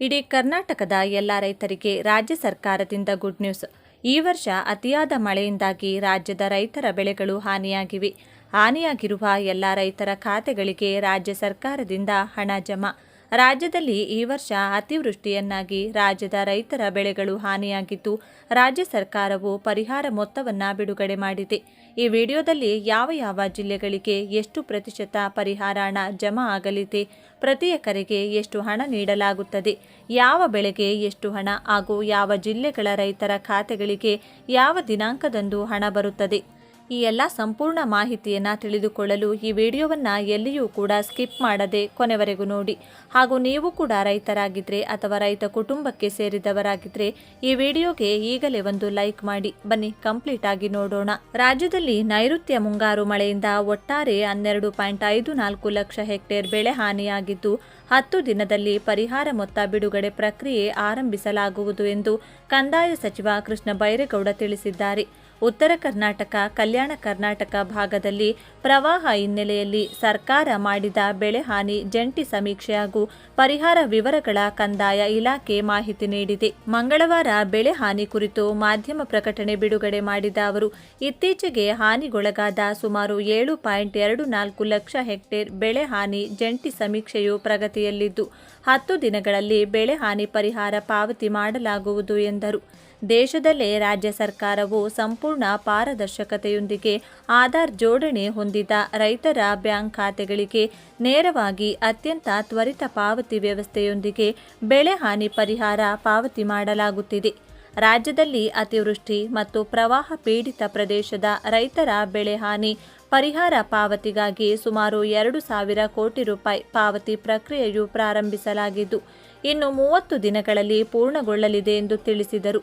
ಇಡೀ ಕರ್ನಾಟಕದ ಎಲ್ಲ ರೈತರಿಗೆ ರಾಜ್ಯ ಸರ್ಕಾರದಿಂದ ಗುಡ್ ನ್ಯೂಸ್ ಈ ವರ್ಷ ಅತಿಯಾದ ಮಳೆಯಿಂದಾಗಿ ರಾಜ್ಯದ ರೈತರ ಬೆಳೆಗಳು ಹಾನಿಯಾಗಿವೆ. ಹಾನಿಯಾಗಿರುವ ಎಲ್ಲ ರೈತರ ಖಾತೆಗಳಿಗೆ ರಾಜ್ಯ ಸರ್ಕಾರದಿಂದ ಹಣ ಜಮಾ. ರಾಜ್ಯದಲ್ಲಿ ಈ ವರ್ಷ ಅತಿವೃಷ್ಟಿಯನ್ನಾಗಿ ರಾಜ್ಯದ ರೈತರ ಬೆಳೆಗಳು ಹಾನಿಯಾಗಿದ್ದು, ರಾಜ್ಯ ಸರ್ಕಾರವು ಪರಿಹಾರ ಮೊತ್ತವನ್ನು ಬಿಡುಗಡೆ ಮಾಡಿದೆ. ಈ ವಿಡಿಯೋದಲ್ಲಿ ಯಾವ ಯಾವ ಜಿಲ್ಲೆಗಳಿಗೆ ಎಷ್ಟು ಪ್ರತಿಶತ ಪರಿಹಾರ ಹಣ ಜಮಾ ಆಗಲಿದೆ, ಪ್ರತಿ ಎಕರೆಗೆ ಎಷ್ಟು ಹಣ ನೀಡಲಾಗುತ್ತದೆ, ಯಾವ ಬೆಳೆಗೆ ಎಷ್ಟು ಹಣ ಹಾಗೂ ಯಾವ ಜಿಲ್ಲೆಗಳ ರೈತರ ಖಾತೆಗಳಿಗೆ ಯಾವ ದಿನಾಂಕದಂದು ಹಣ ಬರುತ್ತದೆ ಈ ಎಲ್ಲ ಸಂಪೂರ್ಣ ಮಾಹಿತಿಯನ್ನು ತಿಳಿದುಕೊಳ್ಳಲು ಈ ವಿಡಿಯೋವನ್ನು ಎಲ್ಲಿಯೂ ಕೂಡ ಸ್ಕಿಪ್ ಮಾಡದೆ ಕೊನೆವರೆಗೂ ನೋಡಿ. ಹಾಗೂ ನೀವು ಕೂಡ ರೈತರಾಗಿದ್ದರೆ ಅಥವಾ ರೈತ ಕುಟುಂಬಕ್ಕೆ ಸೇರಿದವರಾಗಿದ್ದರೆ ಈ ವಿಡಿಯೋಗೆ ಈಗಲೇ ಒಂದು ಲೈಕ್ ಮಾಡಿ. ಬನ್ನಿ, ಕಂಪ್ಲೀಟ್ ಆಗಿ ನೋಡೋಣ. ರಾಜ್ಯದಲ್ಲಿ ನೈಋತ್ಯ ಮುಂಗಾರು ಮಳೆಯಿಂದ ಒಟ್ಟಾರೆ ಹನ್ನೆರಡು ಪಾಯಿಂಟ್ ಐದು ನಾಲ್ಕು ಲಕ್ಷ ಹೆಕ್ಟೇರ್ ಬೆಳೆ ಹಾನಿಯಾಗಿದ್ದು, ಹತ್ತು ದಿನದಲ್ಲಿ ಪರಿಹಾರ ಮೊತ್ತ ಬಿಡುಗಡೆ ಪ್ರಕ್ರಿಯೆ ಆರಂಭಿಸಲಾಗುವುದು ಎಂದು ಕಂದಾಯ ಸಚಿವ ಕೃಷ್ಣ ಬೈರೇಗೌಡ ತಿಳಿಸಿದ್ದಾರೆ. ಉತ್ತರ ಕರ್ನಾಟಕ, ಕಲ್ಯಾಣ ಕರ್ನಾಟಕ ಭಾಗದಲ್ಲಿ ಪ್ರವಾಹ ಹಿನ್ನೆಲೆಯಲ್ಲಿ ಸರ್ಕಾರ ಮಾಡಿದ ಬೆಳೆ ಹಾನಿ, ಜಂಟಿ ಸಮೀಕ್ಷೆ ಹಾಗೂ ಪರಿಹಾರ ವಿವರಗಳ ಕಂದಾಯ ಇಲಾಖೆ ಮಾಹಿತಿ ನೀಡಿದೆ. ಮಂಗಳವಾರ ಬೆಳೆ ಹಾನಿ ಕುರಿತು ಮಾಧ್ಯಮ ಪ್ರಕಟಣೆ ಬಿಡುಗಡೆ ಮಾಡಿದ ಅವರು, ಇತ್ತೀಚೆಗೆ ಹಾನಿಗೊಳಗಾದ ಸುಮಾರು ಏಳು ಪಾಯಿಂಟ್ ಎರಡು ನಾಲ್ಕು ಲಕ್ಷ ಹೆಕ್ಟೇರ್ ಬೆಳೆ ಹಾನಿ ಜಂಟಿ ಸಮೀಕ್ಷೆಯು ಪ್ರಗತಿಯಲ್ಲಿದ್ದು, ಹತ್ತು ದಿನಗಳಲ್ಲಿ ಬೆಳೆ ಹಾನಿ ಪರಿಹಾರ ಪಾವತಿ ಮಾಡಲಾಗುವುದು ಎಂದರು. ದೇಶದಲ್ಲೇ ರಾಜ್ಯ ಸರ್ಕಾರವು ಸಂಪೂರ್ಣ ಪಾರದರ್ಶಕತೆಯೊಂದಿಗೆ ಆಧಾರ್ ಜೋಡಣೆ ಹೊಂದಿದ ರೈತರ ಬ್ಯಾಂಕ್ ಖಾತೆಗಳಿಗೆ ನೇರವಾಗಿ ಅತ್ಯಂತ ತ್ವರಿತ ಪಾವತಿ ವ್ಯವಸ್ಥೆಯೊಂದಿಗೆ ಬೆಳೆ ಹಾನಿ ಪರಿಹಾರ ಪಾವತಿ ಮಾಡಲಾಗುತ್ತಿದೆ. ರಾಜ್ಯದಲ್ಲಿ ಅತಿವೃಷ್ಟಿ ಮತ್ತು ಪ್ರವಾಹ ಪೀಡಿತ ಪ್ರದೇಶದ ರೈತರ ಬೆಳೆ ಹಾನಿ ಪರಿಹಾರ ಪಾವತಿಗಾಗಿ ಸುಮಾರು ಎರಡು ಸಾವಿರ ಕೋಟಿ ರೂಪಾಯಿ ಪಾವತಿ ಪ್ರಕ್ರಿಯೆಯು ಪ್ರಾರಂಭಿಸಲಾಗಿದ್ದು, ಇನ್ನು ಮೂವತ್ತು ದಿನಗಳಲ್ಲಿ ಪೂರ್ಣಗೊಳ್ಳಲಿದೆ ಎಂದು ತಿಳಿಸಿದರು.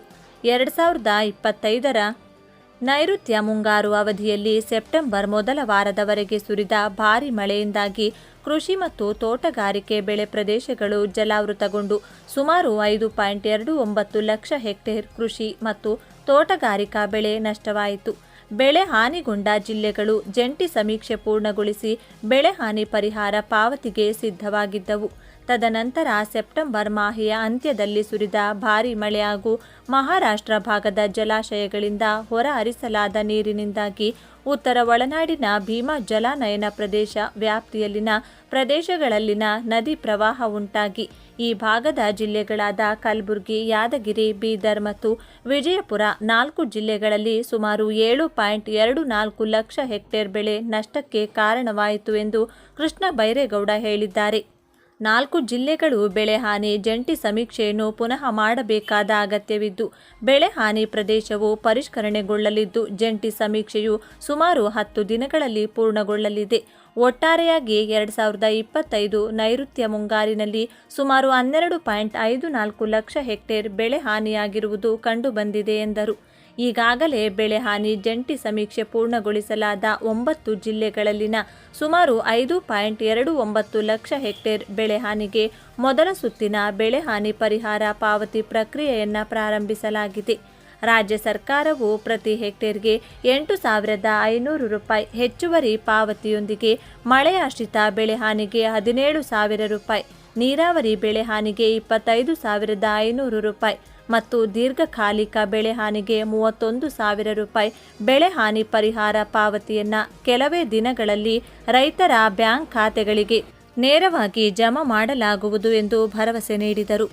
ಎರಡು ಸಾವಿರದ ಇಪ್ಪತ್ತೈದರ ನೈಋತ್ಯ ಮುಂಗಾರು ಅವಧಿಯಲ್ಲಿ ಸೆಪ್ಟೆಂಬರ್ ಮೊದಲ ವಾರದವರೆಗೆ ಸುರಿದ ಭಾರಿ ಮಳೆಯಿಂದಾಗಿ ಕೃಷಿ ಮತ್ತು ತೋಟಗಾರಿಕೆ ಬೆಳೆ ಪ್ರದೇಶಗಳು ಜಲಾವೃತಗೊಂಡು ಸುಮಾರು ಐದು ಪಾಯಿಂಟ್ ಎರಡು ಒಂಬತ್ತು ಲಕ್ಷ ಹೆಕ್ಟೇರ್ ಕೃಷಿ ಮತ್ತು ತೋಟಗಾರಿಕಾ ಬೆಳೆ ನಷ್ಟವಾಯಿತು. ಬೆಳೆ ಹಾನಿಗೊಂಡ ಜಿಲ್ಲೆಗಳು ಜಂಟಿ ಸಮೀಕ್ಷೆ ಪೂರ್ಣಗೊಳಿಸಿ ಬೆಳೆ ಹಾನಿ ಪರಿಹಾರ ಪಾವತಿಗೆ ಸಿದ್ಧವಾಗಿದ್ದವು. ತದನಂತರ ಸೆಪ್ಟೆಂಬರ್ ಮಾಹೆಯ ಅಂತ್ಯದಲ್ಲಿ ಸುರಿದ ಭಾರೀ ಮಳೆ ಹಾಗೂ ಮಹಾರಾಷ್ಟ್ರ ಭಾಗದ ಜಲಾಶಯಗಳಿಂದ ಹೊರ ಹರಿಸಲಾದ ನೀರಿನಿಂದಾಗಿ ಉತ್ತರ ಒಳನಾಡಿನ ಭೀಮಾ ಜಲಾನಯನ ಪ್ರದೇಶ ವ್ಯಾಪ್ತಿಯಲ್ಲಿನ ಪ್ರದೇಶಗಳಲ್ಲಿನ ನದಿ ಪ್ರವಾಹ ಉಂಟಾಗಿ, ಈ ಭಾಗದ ಜಿಲ್ಲೆಗಳಾದ ಕಲಬುರಗಿ, ಯಾದಗಿರಿ, ಬೀದರ್ ಮತ್ತು ವಿಜಯಪುರ ನಾಲ್ಕು ಜಿಲ್ಲೆಗಳಲ್ಲಿ ಸುಮಾರು ಏಳು ಪಾಯಿಂಟ್ ಎರಡು ನಾಲ್ಕು ಲಕ್ಷ ಹೆಕ್ಟೇರ್ ಬೆಳೆ ನಷ್ಟಕ್ಕೆ ಕಾರಣವಾಯಿತು ಎಂದು ಕೃಷ್ಣ ಬೈರೇಗೌಡ ಹೇಳಿದ್ದಾರೆ. ನಾಲ್ಕು ಜಿಲ್ಲೆಗಳು ಬೆಳೆ ಹಾನಿ, ಜಂಟಿ ಸಮೀಕ್ಷೆಯನ್ನು ಪುನಃ ಮಾಡಬೇಕಾದ ಅಗತ್ಯವಿದ್ದು, ಬೆಳೆ ಹಾನಿ ಪ್ರದೇಶವು ಪರಿಷ್ಕರಣೆಗೊಳ್ಳಲಿದ್ದು, ಜಂಟಿ ಸಮೀಕ್ಷೆಯು ಸುಮಾರು ಹತ್ತು ದಿನಗಳಲ್ಲಿ ಪೂರ್ಣಗೊಳ್ಳಲಿದೆ. ಒಟ್ಟಾರೆಯಾಗಿ ಎರಡು ಸಾವಿರದ ಇಪ್ಪತ್ತೈದು ನೈಋತ್ಯ ಮುಂಗಾರಿನಲ್ಲಿ ಸುಮಾರು ಹನ್ನೆರಡು ಪಾಯಿಂಟ್ ಐದು ನಾಲ್ಕು ಲಕ್ಷ ಹೆಕ್ಟೇರ್ ಬೆಳೆ ಹಾನಿಯಾಗಿರುವುದು ಕಂಡುಬಂದಿದೆ ಎಂದರು. ಈಗಾಗಲೇ ಬೆಳೆ ಹಾನಿ ಜಂಟಿ ಸಮೀಕ್ಷೆ ಪೂರ್ಣಗೊಳಿಸಲಾದ ಒಂಬತ್ತು ಜಿಲ್ಲೆಗಳಲ್ಲಿನ ಸುಮಾರು ಐದು ಪಾಯಿಂಟ್ ಎರಡು ಒಂಬತ್ತು ಲಕ್ಷ ಹೆಕ್ಟೇರ್ ಬೆಳೆ ಹಾನಿಗೆ ಮೊದಲ ಸುತ್ತಿನ ಬೆಳೆ ಹಾನಿ ಪರಿಹಾರ ಪಾವತಿ ಪ್ರಕ್ರಿಯೆಯನ್ನು ಪ್ರಾರಂಭಿಸಲಾಗಿದೆ. ರಾಜ್ಯ ಸರ್ಕಾರವು ಪ್ರತಿ ಹೆಕ್ಟೇರ್ಗೆ ಎಂಟು ಸಾವಿರದ ಐನೂರು ರೂಪಾಯಿ ಹೆಚ್ಚುವರಿ ಪಾವತಿಯೊಂದಿಗೆ ಮಳೆಯಾಶ್ರಿತ ಬೆಳೆ ಹಾನಿಗೆ ಹದಿನೇಳು ಸಾವಿರ ರೂಪಾಯಿ, ನೀರಾವರಿ ಬೆಳೆ ಹಾನಿಗೆ ಇಪ್ಪತ್ತೈದು ಸಾವಿರದ ಐನೂರು ರೂಪಾಯಿ ಮತ್ತು ದೀರ್ಘಕಾಲಿಕ ಬೆಳೆ ಹಾನಿಗೆ ಮೂವತ್ತೊಂದು ಸಾವಿರ ರೂಪಾಯಿ ಬೆಳೆ ಹಾನಿ ಪರಿಹಾರ ಪಾವತಿಯನ್ನು ಕೆಲವೇ ದಿನಗಳಲ್ಲಿ ರೈತರ ಬ್ಯಾಂಕ್ ಖಾತೆಗಳಿಗೆ ನೇರವಾಗಿ ಜಮಾ ಮಾಡಲಾಗುವುದು ಎಂದು ಭರವಸೆ ನೀಡಿದರು.